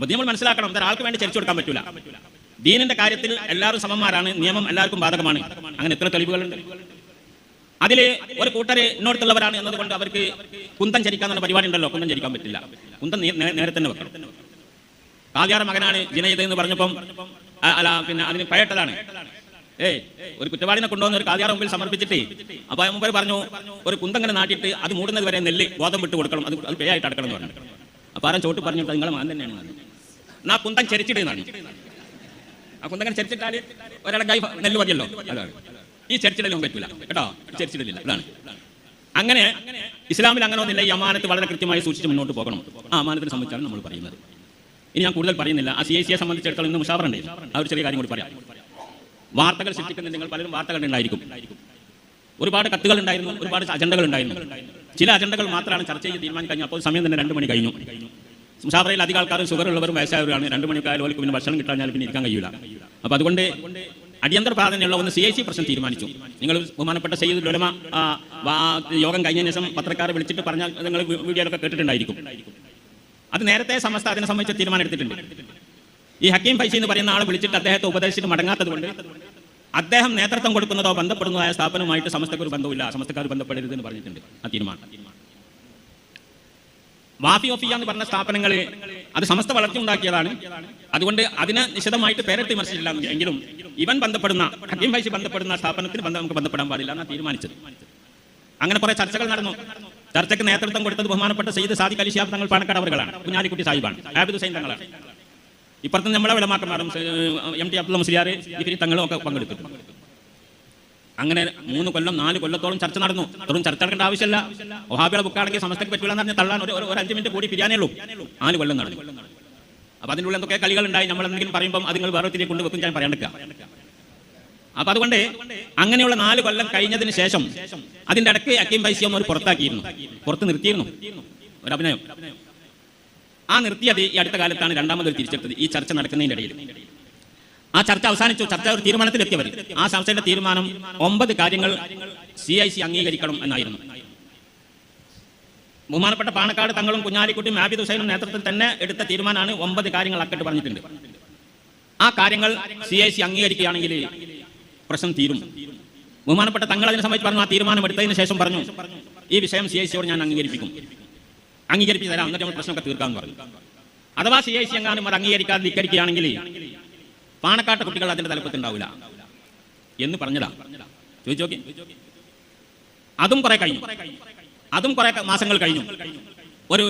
അപ്പൊ നിയമം മനസ്സിലാക്കണം. ഒരാൾക്ക് വേണ്ടി ചരിച്ചു കൊടുക്കാൻ പറ്റൂല. ദീനിന്റെ കാര്യത്തിൽ എല്ലാവരും സമന്മാരാണ്. നിയമം എല്ലാവർക്കും ബാധകമാണ്. അങ്ങനെ എത്ര തെളിവുകളുണ്ട്. അതിൽ ഒരു കൂട്ടര് ഇന്നോടത്തുള്ളവരാണ് എന്നതുകൊണ്ട് അവർക്ക് കുന്തം ചരിക്കാന്നുള്ള പരിപാടി ഉണ്ടല്ലോ. കുന്തം ചരിക്കാൻ പറ്റില്ല. കുന്തം നേരെ തന്നെ വെക്കണം. കാതിയാറ മകനാണ് ജിനയത് എന്ന് പറഞ്ഞപ്പം അല്ല പിന്നെ അതിന് പയട്ടതാണ് ഏയ് ഒരു കുറ്റവാളിനെ കൊണ്ടുവന്ന് ഒരു കാതിയാറ മുമ്പിൽ സമർപ്പിച്ചിട്ട് അപ്പൊ മുമ്പ് പറഞ്ഞു ഒരു കുന്തം കുന്തങ്ങനെ നാട്ടിയിട്ട് അത് മൂടുന്നത് വരെ നെല്ല് ഗോതമ്പ് വിട്ട് കൊടുക്കണം. അത് അത് പേയായിട്ട് അടക്കണം എന്ന് പറഞ്ഞു. അപ്പൊ ആരും ചോട്ട് പറഞ്ഞിട്ട് നിങ്ങളെ മാൻ തന്നെയാണ് എന്ന് കുന്തം ചരിച്ചിടുന്നതാണ് ആ കുന്തങ്ങനെ ചരിച്ചിട്ടാൽ ഒരാളെ നെല്ല് മതിയല്ലോ അതാണ്. ഈ ചരിച്ചിടലും പറ്റൂല. കേട്ടോ? ചരിച്ചിടലില്ല. അതാണ് അങ്ങനെ ഇസ്ലാമിൽ അങ്ങനെ ഒന്നില്ല ഈ അമാനത്ത് വളരെ കൃത്യമായി സൂക്ഷിച്ച് മുന്നോട്ട് പോകണം. ആ അമാനത്തിനെ സംബന്ധിച്ചാണ് നമ്മൾ പറയുന്നത്. ഇനി ഞാൻ കൂടുതൽ പറയുന്നില്ല. ആ സി ഐ സിയെ സംബന്ധിച്ചിടത്തോളം ഇന്ന് മുഷാവറുണ്ട് ആ ഒരു ചെറിയ കാര്യം കൂടി പറയാം. വാർത്തകൾ സൃഷ്ടിക്കുന്ന നിങ്ങൾ പലരും വാർത്തകൾ ഉണ്ടായിരിക്കും. ഒരുപാട് കത്തുകൾ ഉണ്ടായിരുന്നു. ഒരുപാട് അജണ്ടകൾ ഉണ്ടായിരുന്നു. ചില അജണ്ടകൾ മാത്രമാണ് ചർച്ച ചെയ്ത് തീരുമാനിക്കാൻ കഴിഞ്ഞു അപ്പോൾ സമയം തന്നെ രണ്ട് മണി കഴിഞ്ഞു. മുഷാവറയിൽ അധികം ആൾക്കാരും ഷുഗർ ഉള്ളവരും വയസ്സായവരാണ് രണ്ട് മണിക്കായാലും അവർക്ക് പിന്നെ ഭക്ഷണം കിട്ടാൻ പിന്നെ ഇരിക്കാൻ കഴിയില്ല അപ്പോൾ അതുകൊണ്ട് അടിയന്തര പ്രാധാന്യമുള്ള ഒന്ന് സി ഐ സി പ്രശ്നം തീരുമാനിച്ചു. നിങ്ങൾ ബഹുമാനപ്പെട്ട സയ്യിദ് ഉലമ യോഗം കഴിഞ്ഞ ശേഷം പത്രക്കാരെ വിളിച്ചിട്ട് പറഞ്ഞാൽ നിങ്ങൾ വീഡിയോയിലൊക്കെ കേട്ടിട്ടുണ്ടായിരിക്കും. അത് നേരത്തെ സമസ്ത അതിനെ സംബന്ധിച്ച് തീരുമാനം എടുത്തിട്ടുണ്ട്. ഈ ഹക്കീം ഫൈസി എന്ന് പറയുന്ന ആളെ വിളിച്ചിട്ട് അദ്ദേഹത്തെ ഉപദേശിച്ചിട്ട് മടങ്ങാത്തത് കൊണ്ട് അദ്ദേഹം നേതൃത്വം കൊടുക്കുന്നതോ ബന്ധപ്പെടുന്നതായ സ്ഥാപനവുമായിട്ട് സമസ്തക്കൊരു ബന്ധമില്ല സമസ്തക്കാർ ബന്ധപ്പെടരുത് എന്ന് പറഞ്ഞിട്ടുണ്ട് ആ തീരുമാനം. വാഫി ഓഫിയ എന്ന് പറഞ്ഞ സ്ഥാപനങ്ങൾ അത് സമസ്ത വളർച്ച ഉണ്ടാക്കിയതാണ്. അതുകൊണ്ട് അതിന് നിശിതമായിട്ട് പേരെടുത്ത് വിമർശിച്ചില്ല എങ്കിലും ഇവൻ ബന്ധപ്പെടുന്ന ഹക്കീം വൈസ് ബന്ധപ്പെടുന്ന സ്ഥാപനത്തിന് ബന്ധം നമുക്ക് ബന്ധപ്പെടാൻ പാടില്ല എന്നാണ് തീരുമാനിച്ചത്. അങ്ങനെ കുറെ ചർച്ചകൾ നടന്നു. ചർച്ചയ്ക്ക് നേതൃത്വം കൊടുത്തത് ബഹുമാനപ്പെട്ട സയ്യിദ് സാദിഖ് അലി തങ്ങൾ പാണക്കാട് അവരുകളാണ് കുഞ്ഞാലിക്കുട്ടി സാഹിബാണ്. ആബിദ് ഹുസൈൻ തങ്ങളാണ്. ഇപ്പുറത്ത് നമ്മളെ വിലമാക്കന്മാരും എം ടി അബ്ദുൾ മുസ്ലിയാർ ഇവരി തങ്ങളും ഒക്കെ പങ്കെടുത്തിട്ടുണ്ട് അങ്ങനെ മൂന്ന് കൊല്ലം നാല് കൊല്ലത്തോളം ചർച്ച നടന്നു. അത്രയും ചർച്ച നടക്കേണ്ട ആവശ്യമില്ല. ഒഹാബിയുടെ ബുക്കാണെങ്കിൽ സമസ്തക്ക് പറ്റില്ല എന്ന് പറഞ്ഞ് തള്ളാൻ ഒരു ഒരു അഞ്ച് മിനിറ്റ് കൂടി പിരിയാനേ ഉള്ളൂ. നാല് കൊല്ലം നടന്നു. അപ്പൊ അതിനുള്ള എന്തൊക്കെ കളികൾ ഉണ്ടായി? നമ്മൾ എന്തെങ്കിലും പറയുമ്പോൾ അത് വേറെ കൊണ്ട് വെക്കും ഞാൻ പറയാൻ അപ്പൊ അതുകൊണ്ട് അങ്ങനെയുള്ള നാല് കൊല്ലം കഴിഞ്ഞതിന് ശേഷം അതിന്റെ ഇടയ്ക്ക് അക്കീം പൈസയും ഒരു പുറത്താക്കിയിരുന്നു. പുറത്ത് നിർത്തിയിരുന്നു. ഒരു അഭിനയം. ആ നിർത്തിയത് ഈ അടുത്ത കാലത്താണ് രണ്ടാമത് തിരിച്ചെടുത്തത്. ഈ ചർച്ച നടക്കുന്നതിന്റെ ഇടയിൽ. ആ ചർച്ച അവസാനിച്ചു. ചർച്ച ഒരു തീരുമാനത്തിലെത്തിയവർ ആ ചർച്ചയുടെ തീരുമാനം ഒമ്പത് കാര്യങ്ങൾ സി ഐ സി അംഗീകരിക്കണം എന്നായിരുന്നു. ബഹുമാനപ്പെട്ട പാണക്കാട് തങ്ങളും കുഞ്ഞാലിക്കുട്ടിയും ആബിദ് ഹുസൈനും നേതൃത്വത്തിൽ തന്നെ എടുത്ത തീരുമാനമാണ് ഒമ്പത് കാര്യങ്ങൾ അക്കട്ട് പറഞ്ഞിട്ടുണ്ട്. ആ കാര്യങ്ങൾ സി ഐ സി അംഗീകരിക്കുകയാണെങ്കിൽ പ്രശ്നം തീരും. ബഹുമാനപ്പെട്ട തങ്ങൾ അതിനെ സംബന്ധിച്ച് പറഞ്ഞു ആ തീരുമാനം എടുത്തതിന് ശേഷം പറഞ്ഞു ഈ വിഷയം സി ഐ സിയോട് ഞാൻ അംഗീകരിപ്പിക്കും. അംഗീകരിപ്പിച്ച് തരാം. എന്നിട്ട് നമ്മൾ പ്രശ്നമൊക്കെ തീർക്കാമെന്ന് പറഞ്ഞു. അഥവാ സി ഐ സി എങ്ങാനും അത് അംഗീകരിക്കാതെ ധിക്കരിക്കുകയാണെങ്കിൽ പാണക്കാട്ട് കുട്ടികൾ അതിന്റെ തലപ്പത്തുണ്ടാവില്ല. എന്ന് പറഞ്ഞതാ. ചോദിച്ചു അതും കുറെ കഴിഞ്ഞു. അതും കുറെ മാസങ്ങൾ കഴിഞ്ഞു. ഒരു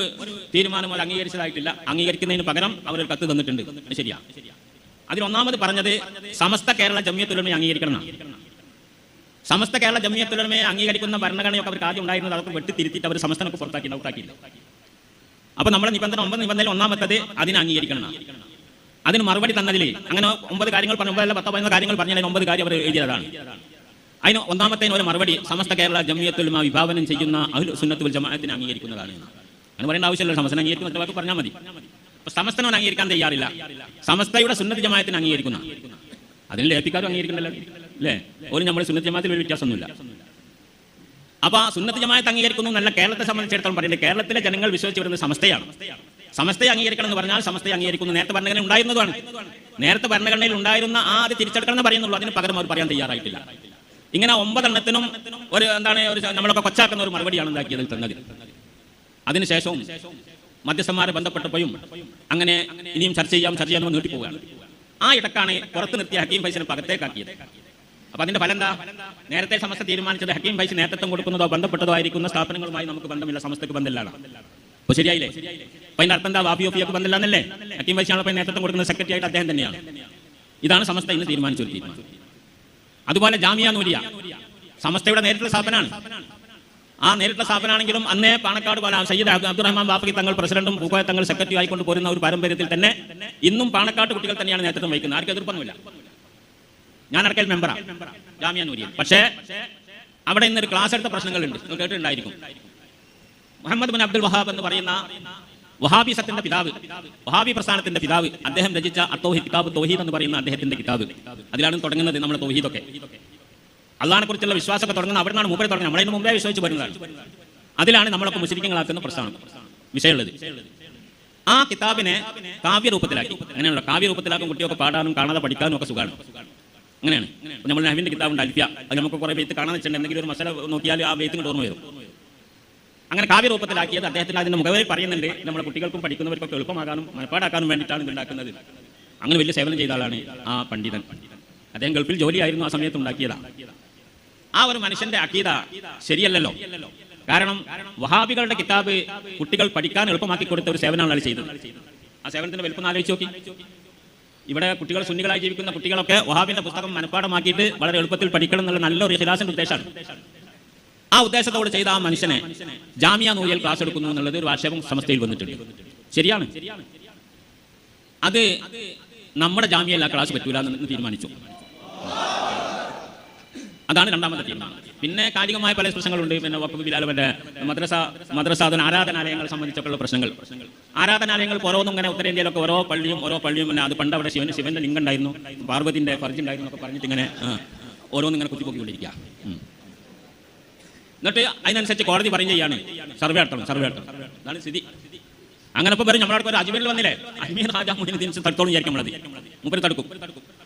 തീരുമാനം അത് അംഗീകരിച്ചതായിട്ടില്ല. അംഗീകരിക്കുന്നതിന് പകരം അവർ ഒരു കത്ത് തന്നിട്ടുണ്ട്. ശരിയാ. അതിലൊന്നാമത് പറഞ്ഞത് സമസ്ത കേരള ജമ്യത്തുലമയെ അംഗീകരിക്കണം. സമസ്ത കേരള ജമ്യത്തുലമയെ അംഗീകരിക്കുന്ന ഭരണഘടനയൊക്കെ അവർക്ക് ആദ്യം ഉണ്ടായിരുന്നത് അവർക്ക് വെട്ടിത്തിരുത്തിയിട്ട് അവർ സമസ്തനൊക്കെ പുറത്താക്കി ഔട്ടാക്കിയില്ല അപ്പൊ നമ്മുടെ നിബന്ധന ഒമ്പത് നിബന്ധനയിൽ ഒന്നാമത്തത് അതിനെ അംഗീകരിക്കണം. അതിന് മറുപടി തന്നതിൽ അങ്ങനെ ഒമ്പത് കാര്യങ്ങൾ പറഞ്ഞു ഒമ്പതല്ല പത്തോ പതിനൊന്ന് കാര്യങ്ങൾ പറഞ്ഞതിന് ഒമ്പത് കാര്യം അവർ എഴുതിയതാണ്. അതിന് ഒന്നാമത്തേന് ഒരു മറുപടി സമസ്ത കേരള ജമിയത്തുൽമ വിഭാവനം ചെയ്യുന്ന അഹ്ലു സുന്നത്തുൽ ജമാഅത്തിനെ അംഗീകരിക്കുന്നതാണ്. അങ്ങനെ പറയേണ്ട ആവശ്യമില്ല സമസ്തനെ അംഗീകരിക്കുന്ന ഒറ്റ വാക്ക് പറഞ്ഞാൽ മതി സമസ്തനോട് അംഗീകരിക്കാൻ തയ്യാറില്ല. സമസ്തയുടെ സുന്നത്ത് ജമാഅത്തിനെ അംഗീകരിക്കുന്ന. അതിന് ലേപ്പിക്കാരും അംഗീകരിക്കണ്ടല്ലോ? അല്ലേ? ഒരു നമ്മൾ സുന്നത്ത് ജമാഅത്തിൽ ഒരു വ്യത്യാസമൊന്നുമില്ല. അപ്പൊ ആ സുന്നത്ത് ജമാഅത്ത് അംഗീകരിക്കുന്നു നല്ല കേരളത്തെ സംബന്ധിച്ചിടത്തോളം പറയുന്നത് കേരളത്തിലെ ജനങ്ങൾ വിശ്വസിച്ച് വരുന്ന സമസ്തയാണ്. സമസ്തയെ അംഗീകരിക്കണം എന്ന് പറഞ്ഞാൽ സമസ്തയെ അംഗീകരിക്കുന്നു. നേരത്തെ ഭരണഘടന ഉണ്ടായിരുന്നതാണ് നേരത്തെ ഭരണഘടനയിൽ ഉണ്ടായിരുന്ന ആ അത് തിരിച്ചെടുക്കണം എന്ന് പറയുന്നുള്ളൂ. അതിന് പകരം അവർ പറയാൻ തയ്യാറായിട്ടില്ല. ഇങ്ങനെ ഒമ്പതെണ്ണത്തിനും ഒരു എന്താണ് ഒരു നമ്മളൊക്കെ കൊച്ചാക്കുന്ന ഒരു മറുപടിയാണ് ഉണ്ടാക്കിയതിൽ തന്നത്. അതിനുശേഷവും മധ്യസ്ഥന്മാരെ ബന്ധപ്പെട്ടപ്പോഴും അങ്ങനെ ഇനിയും ചർച്ച ചെയ്യാം ചർച്ച ചെയ്യാൻ നീട്ടിപ്പോവുകയാണ്. ആ ഇടക്കാണ് പുറത്ത് നിർത്തിയ ഹക്കീം ഫൈസിനെ പകത്തേക്കാക്കിയത്. അപ്പൊ അതിന്റെ ഫലം എന്താ? നേരത്തെ സമസ്ത തീരുമാനിച്ചത് ഹക്കീം ഫൈസ് നേതൃത്വം കൊടുക്കുന്നതോ ബന്ധപ്പെട്ടതോ ആയിരിക്കുന്ന സ്ഥാപനങ്ങളുമായി നമുക്ക് ബന്ധമില്ല സമസ്തക്ക് ബന്ധമില്ലാണ് അപ്പൊ ശരിയായില്ലേ? അപ്പൊ അതിന്റെ അർത്ഥം എന്താ? വാപ്പി ഒപ്പിയൊക്കെ വന്നില്ല ബന്ധമില്ലെന്നല്ലേ അക്കീം ഫൈസാണ് അപ്പൊ നേതൃത്വം കൊടുക്കുന്ന സെക്രട്ടറി ആയിട്ട് അദ്ദേഹം തന്നെയാണ്. ഇതാണ് സമസ്ത ഇന്ന് തീരുമാനിച്ചു തീരുമാനം. അതുപോലെ ജാമിയ നൂരിയ സമസ്തയുടെ നേരിട്ടുള്ള സ്ഥാപനമാണ് ആ നേരിട്ടുള്ള സ്ഥാപനമാണെങ്കിലും അന്നേ പാണക്കാട് പോലെ സയ്യിദ് അബ്ദു- അബ്ദുറഹ്മാൻ വാപ്പി തങ്ങൾ പ്രസിഡന്റും പൂക്കോയ തങ്ങൾ സെക്രട്ടറി ആയിക്കൊണ്ട് പോരുന്ന ഒരു പാരമ്പര്യത്തിൽ തന്നെ ഇന്നും പാണക്കാട് കുട്ടികൾ തന്നെയാണ് നേതൃത്വം വഹിക്കുന്നത്. ആർക്കും എതിർപ്പൊന്നുമില്ല ഞാൻ അടക്കൽ മെമ്പറാണ് ജാമിയ നൂരിയ. പക്ഷേ അവിടെ ഇന്നൊരു ക്ലാസ് എടുത്ത പ്രശ്നങ്ങളുണ്ട്. കേട്ടിട്ടുണ്ടായിരിക്കും. മുഹമ്മദ് ബിൻ അബ്ദുൽ വഹാബ് എന്ന് പറയുന്ന വഹാബിസത്തിന്റെ പിതാവ് വഹാബി പ്രസ്ഥാനത്തിന്റെ പിതാവ് അദ്ദേഹം രചിച്ച അത്തോഹി കിതാബ് തോഹീദ് എന്ന് പറയുന്ന അദ്ദേഹത്തിന്റെ കിതാബ്. അതിലാണ് തുടങ്ങുന്നത് നമ്മുടെ തോഹീദൊക്കെ. അള്ളാഹിനെ കുറിച്ചുള്ള വിശ്വാസമൊക്കെ തുടങ്ങുന്നത് അവിടെ നിന്നാണ് മുമ്പേ തുടങ്ങുന്നത് നമ്മളതിന് മുമ്പേ വിശ്വസിച്ച് വരുന്നതാണ് അതിലാണ് നമ്മളൊക്കെ മുസ്ലിങ്ങളാക്കുന്ന പ്രസ്ഥാനം വിഷയമുള്ളത്. ആ കിതാബിനെ കാവ്യരൂപത്തിലാക്കി. അങ്ങനെയുള്ള കാവ്യരൂപത്തിലാക്കും കുട്ടിയൊക്കെ പാടാനും കാണാതെ പഠിക്കാനും ഒക്കെ സുഖമാണ്. അങ്ങനെയാണ്. നമ്മൾ നഹവിന്റെ കിതാബുണ്ട് അൽഫ്യ. അത് നമുക്ക് കുറെ വെയ്ത്ത് കാണാൻ വെച്ചിട്ടുണ്ട്. എന്തെങ്കിലും ഒരു മസാല നോക്കിയാൽ ആ വെയ്ത്ത് ഓർമ്മ വരും. അങ്ങനെ കാവ്യരൂപത്തിലാക്കിയത് അദ്ദേഹത്തിന് അതിന്റെ മുഖവരി പറയുന്നുണ്ട്. നമ്മുടെ കുട്ടികൾക്കും പഠിക്കുന്നവർക്കൊക്കെ എളുപ്പമാകാനും മനപ്പാടാക്കാനും വേണ്ടിയിട്ടാണ് ഇതുണ്ടാക്കുന്നത് അങ്ങനെ വലിയ സേവനം ചെയ്ത ആളാണ് ആ പണ്ഡിതൻ. അദ്ദേഹം ഗൾഫിൽ ജോലിയായിരുന്നു ആ സമയത്ത് ഉണ്ടാക്കിയതാണ് ആ ഒരു മനുഷ്യന്റെ അക്കീത ശരിയല്ലല്ലോ. കാരണം വഹാബികളുടെ കിതാബ് കുട്ടികൾ പഠിക്കാൻ എളുപ്പമാക്കി കൊടുത്ത ഒരു സേവനമാണ് അയാൾ ചെയ്തത്. ആ സേവനത്തിന്റെ വലുപ്പം ആലോചിച്ച് നോക്കി. ഇവിടെ കുട്ടികൾ സുന്നികളായി ജീവിക്കുന്ന കുട്ടികളൊക്കെ വഹാബിന്റെ പുസ്തകം മനഃപ്പാടമാക്കിയിട്ട് വളരെ എളുപ്പത്തിൽ പഠിക്കണം എന്നുള്ള നല്ലൊരു ഹിലാസിന്റെ ഉദ്ദേശമാണ്. ആ ഉദ്ദേശത്തോടെ ചെയ്ത ആ മനുഷ്യനെ ജാമ്യ നൂയൽ ക്ലാസ് എടുക്കുന്നു എന്നുള്ളത് ഒരു ആക്ഷേപം സമസ്തയിൽ വന്നിട്ടുണ്ട്. ശരിയാണ്? അത് നമ്മുടെ ജാമ്യല്ല ക്ലാസ് പറ്റൂല എന്ന് തീരുമാനിച്ചു. അതാണ് രണ്ടാമത്തെ തീരുമാനം. പിന്നെ കാലികമായ പല പ്രശ്നങ്ങളുണ്ട്. പിന്നെ വഖഫ് ബിലാൽ മറ്റേ മദ്രസ മദ്രസാധന ആരാധനാലയങ്ങളെ സംബന്ധിച്ചൊക്കെയുള്ള പ്രശ്നങ്ങൾ. ആരാധനാലയങ്ങൾ ഓരോന്നും ഇങ്ങനെ ഉത്തരേന്ത്യയിലൊക്കെ ഓരോ പള്ളിയും ഓരോ പള്ളിയും പിന്നെ അത് പണ്ട് അവിടെ ശിവന് ശിവന്റെ ലിംഗം ഉണ്ടായിരുന്നു. പാർവതിന്റെ ഫർജ് ഉണ്ടായിരുന്നു എന്നൊക്കെ പറഞ്ഞിട്ട് ഇങ്ങനെ ഓരോന്നും ഇങ്ങനെ കുത്തിപ്പൊക്കിക്കൊണ്ടിരിക്കുക. എന്നിട്ട് അതിനനുസരിച്ച് കോടതി പറയും ചെയ്യാണ്. സർവേ നടത്തണം സർവേ നടത്തണം. അതാണ് സ്ഥിതി. അങ്ങനെ ഇപ്പൊ വരും നമ്മളവിടെ ഒരു അജ്മീർ വന്നില്ലേ? അജ്മീർ രാജാ മുഹിനുദ്ദീൻ തടുത്തോളം വിചാരിക്കും നമ്മളത്. മുപ്പര് തടുക്കും.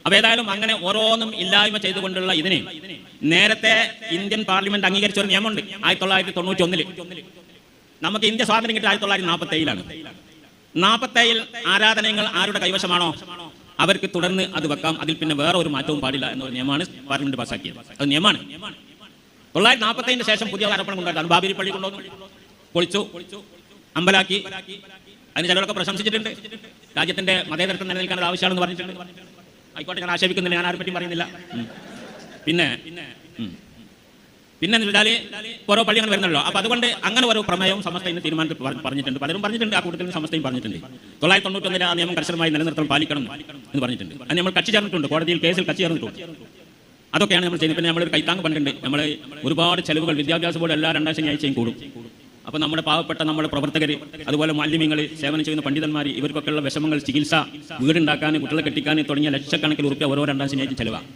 അപ്പൊ ഏതായാലും അങ്ങനെ ഓരോന്നും ഇല്ലായ്മ ചെയ്തുകൊണ്ടുള്ള ഇതിനെ നേരത്തെ ഇന്ത്യൻ പാർലമെന്റ് അംഗീകരിച്ച ഒരു നിയമമുണ്ട് ആയിരത്തി തൊള്ളായിരത്തി തൊണ്ണൂറ്റി ഒന്നിൽ നമുക്ക് ഇന്ത്യ സ്വാതന്ത്ര്യം കിട്ടിയ ആയിരത്തി തൊള്ളായിരത്തി നാൽപ്പത്തി നാൽപ്പത്തേഴിൽ ആരാധനകൾ ആരുടെ കൈവശമാണോ? അവർക്ക് തുടർന്ന് അത് വെക്കാം. അതിൽ പിന്നെ വേറെ ഒരു മാറ്റവും പാടില്ല എന്നൊരു നിയമമാണ് പാർലമെന്റ് പാസ്സാക്കിയത് അത് നിയമമാണ്. തൊള്ളായിരത്തി നാൽപ്പത്തേഴിന് ശേഷം പുതിയ ആരോപണം കൊണ്ടുവരാണ് ബാബരി പള്ളി കൊണ്ടുവന്നു. പൊളിച്ചു. അമ്പലാക്കി. അതിന് ചിലരൊക്കെ പ്രശംസിച്ചിട്ടുണ്ട്. രാജ്യത്തിന്റെ മതേതരത്വം നിലനിൽക്കാൻ ഒരു ആവശ്യമാണെന്ന് പറഞ്ഞിട്ടുണ്ട്. ആയിക്കോട്ടെ ഞാൻ ആക്ഷേപിക്കുന്നില്ല. ഞാൻ ആരെപ്പറ്റി പറയുന്നില്ല. പിന്നെ. പിന്നെ വെച്ചാൽ ഓരോ പള്ളികൾ വരുന്നല്ലോ. അപ്പൊ അതുകൊണ്ട് അങ്ങനെ ഓരോ പ്രമേയവും സമസ്ത ഇന്ന് തീരുമാനത്തിൽ പറഞ്ഞിട്ടുണ്ട്. പലരും പറഞ്ഞിട്ടുണ്ട്. ആ കൂട്ടത്തിൽ സമസ്തയും പറഞ്ഞിട്ടുണ്ട്. തൊള്ളായിരത്തി തൊണ്ണൂറ്റൊന്നിലെ ആ നിയമം കർശനമായി നിലനിർത്തണം പാലിക്കണം എന്ന് പറഞ്ഞിട്ടുണ്ട്. അത് നമ്മൾ കക്ഷി ചേർന്നിട്ടുണ്ട്. കോടതിയിൽ കേസിൽ കക്ഷി ചേർന്നിട്ടുണ്ട്. അതൊക്കെയാണ് നമ്മൾ ചെയ്യുന്നത്. പിന്നെ നമ്മളൊരു കൈത്താങ് പണ്ടുണ്ട് നമ്മൾ ഒരുപാട് ചെലവുകൾ വിദ്യാഭ്യാസ ബോർഡ് എല്ലാ രണ്ടാം ശനിയാഴ്ചയും കൂടും. അപ്പോൾ നമ്മുടെ പാവപ്പെട്ട നമ്മുടെ പ്രവർത്തകർ അതുപോലെ മാലിന്യങ്ങൾ സേവനം ചെയ്യുന്ന പണ്ഡിതന്മാർ ഇവർക്കൊക്കെയുള്ള വിഷമങ്ങൾ ചികിത്സ വീടുണ്ടാക്കാൻ കുട്ടികളെ കെട്ടിക്കാൻ തുടങ്ങിയ ലക്ഷക്കണക്കിന് ഉറുപ്പ്യ ഓരോ രണ്ടാം ശനിയാഴ്ച ചെലവാണ്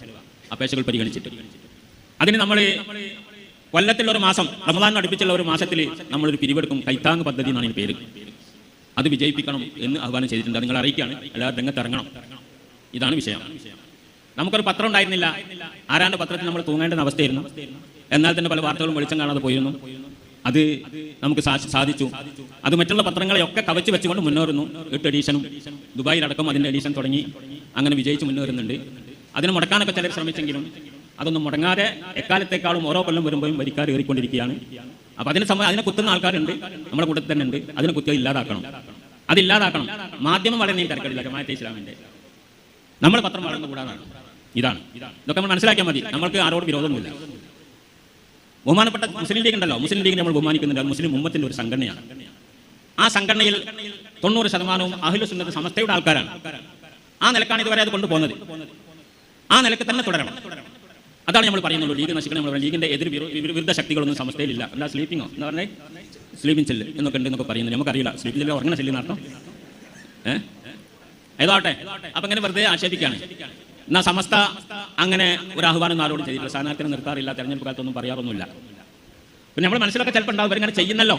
അപേക്ഷകൾ പരിഗണിച്ചിട്ട്. അതിന് നമ്മൾ കൊല്ലത്തിലുള്ള ഒരു മാസം റമദാൻ അടുപ്പിച്ചുള്ള ഒരു മാസത്തിൽ നമ്മളൊരു പിരിവെടുക്കും. കൈത്താങ് പദ്ധതി എന്നാണ് പേര്. അത് വിജയിപ്പിക്കണം എന്ന് ആഹ്വാനം ചെയ്തിട്ടുണ്ട്. നിങ്ങൾ അറിയിക്കുകയാണ്. അല്ലാതെ രംഗത്ത് ഇറങ്ങണം ഇതാണ് വിഷയം. നമുക്കൊരു പത്രം ഉണ്ടായിരുന്നില്ല. ആരാണ്ട് പത്രത്തിൽ നമ്മൾ തൂങ്ങേണ്ടുന്ന അവസ്ഥയായിരുന്നു. എന്നാൽ തന്നെ പല വാർത്തകളും വെളിച്ചം കാണാതെ പോയിരുന്നു. അത് നമുക്ക് സാധിച്ചു. അത് മറ്റുള്ള പത്രങ്ങളെയൊക്കെ കവച്ച് വെച്ചുകൊണ്ട് മുന്നേറുന്നു. എട്ട് എഡീഷനും ദുബായിലടക്കം അതിന്റെ എഡീഷൻ തുടങ്ങി. അങ്ങനെ വിജയിച്ച് മുന്നേറുന്നുണ്ട്. അതിന് മുടക്കാനൊക്കെ ചിലർ ശ്രമിച്ചെങ്കിലും അതൊന്നും മുടങ്ങാതെ എക്കാലത്തേക്കാളും ഓരോ കൊല്ലം വരുമ്പോഴും വരിക്കാർ കയറിക്കൊണ്ടിരിക്കുകയാണ് അപ്പൊ അതിന് സമയം അതിനെ കുത്തുന്ന ആൾക്കാരുണ്ട്. നമ്മുടെ കൂട്ടത്തിൽ തന്നെ ഉണ്ട്. അതിനെ കുത്തി ഇല്ലാതാക്കണം. അതില്ലാതാക്കണം. മാധ്യമം വളരെ തിരക്കടില്ല. ജമാഅത്തെ ഇസ്ലാമിന്റെ നമ്മൾ പത്രം വളർന്നു കൂടാതാണ് ഇതാണ്. ഇതൊക്കെ നമ്മൾ മനസ്സിലാക്കിയാൽ മതി. നമ്മൾക്ക് ആരോട് വിരോധമൊന്നുമില്ല. ബഹുമാനപ്പെട്ട മുസ്ലിം ലീഗ് ഉണ്ടല്ലോ. മുസ്ലിം ലീഗിനെ നമ്മൾ ബഹുമാനിക്കുന്നുണ്ട്. അത് മുസ്ലിം ഉമ്മത്തിന്റെ ഒരു സംഘടനയാണ്. ആ സംഘടനയിൽ തൊണ്ണൂറ് ശതമാനവും അഹിലു സുന്നത്ത് സമസ്തയുടെ ആൾക്കാരാണ്. ആ നിലക്കാണ് ഇതുവരെ അത് കൊണ്ടുപോകുന്നത്. ആ നിലയ്ക്ക് തന്നെ തുടരണം. അതാണ് നമ്മൾ പറയുന്നുള്ളൂ. ലീഗ് നശിക്കണം നമ്മൾ ലീഗിന്റെ എതിർ വിരുദ്ധ ശക്തികളൊന്നും സമസ്തയിലില്ല. എന്താ സ്ലീപ്പിങ്ങോ എന്ന് പറഞ്ഞാൽ സ്ലീപ്പിംഗ് ചെല്ല് എന്നൊക്കെ ഉണ്ട് എന്നൊക്കെ പറയുന്നത് നമുക്കറിയില്ല സ്ലീപ്പിംഗ് ചെല്ല് ഉറങ്ങണ ചെല്ലിന് അർത്ഥം. ഏഹ് ഏതോട്ടെ അപ്പൊ ഇങ്ങനെ വെറുതെ ആക്ഷേപിക്കാണ് എന്നാ സമസ്ത അങ്ങനെ ഒരു ആഹ്വാനം ആരോടും ചെയ്തില്ല സ്ഥാനാർത്ഥിനെ നിർത്താറില്ല തെരഞ്ഞെടുപ്പ് കാലത്തൊന്നും പറയാറൊന്നുമില്ല. പിന്നെ നമ്മൾ മനസ്സിലൊക്കെ ചിലപ്പോൾ ഉണ്ടാവും ഇവരിങ്ങനെ ചെയ്യുന്നല്ലോ.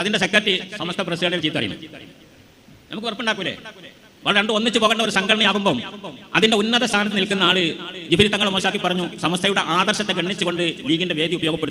അതിന്റെ സെക്രട്ടറി സമസ്ത പ്രസിഡന്റ് ചീത്ത അറിയുന്നു നമുക്ക് ഉറപ്പുണ്ടാക്കൂലേ? വളരെ രണ്ടും ഒന്നിച്ചു പോകേണ്ട ഒരു സംഘടനയാകുമ്പോൾ അതിന്റെ ഉന്നത സ്ഥാനത്ത് നിൽക്കുന്ന ആൾ ജിബിരി തങ്ങളെ മോശാക്കി പറഞ്ഞു. സമസ്തയുടെ ആദർശത്തെ ഗണ്ണിച്ചുകൊണ്ട് ലീഗിന്റെ വേദി ഉപയോഗപ്പെടുത്തി